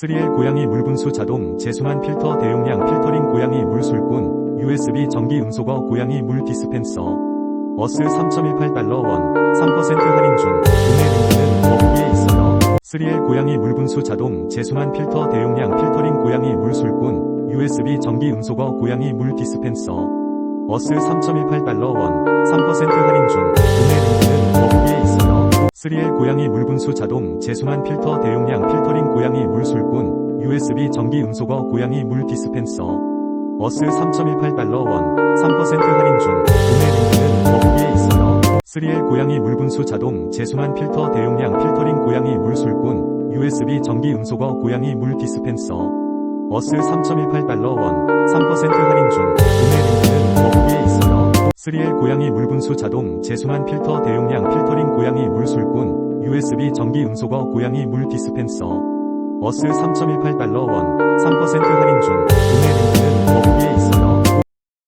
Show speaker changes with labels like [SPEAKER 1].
[SPEAKER 1] 3L 고양이 물분수 자동 재순환 필터 대용량 필터링 고양이 물 술꾼 USB 전기 음소거 고양이 물 디스펜서 어스 3.18달러 원 3% 할인 중 구매 링크는 더보기에 있어요. 3L 고양이 물분수 자동 재순환 필터 대용량 필터링 고양이 물 술꾼 USB 전기 음소거 고양이 물 디스펜서 어스 3.18달러 원 3% 할인 중 구매 링크는 더보기에 있어요. 3L 고양이 물분수 자동 재순환 필터 대용량 필터링 고양이 물 술꾼 USB 전기 음소거 고양이 물 디스펜서. 어스 3.18달러 원 3% 할인 중. 구매 링크는 더보기에 있어요. 3L 고양이 물분수 자동 재순환 필터 대용량 필터링 고양이 물 술꾼 USB 전기 음소거 고양이 물 디스펜서. 어스 3.18달러 원 3% 할인 중. 구매 링크는 더보기에 있어요. 3L 고양이 물분수 자동 재순환 필터 대용량 필터링 고양이 물 술꾼 USB 전기 음소거 고양이 물 디스펜서 어스 3.18달러 원3% 할인 중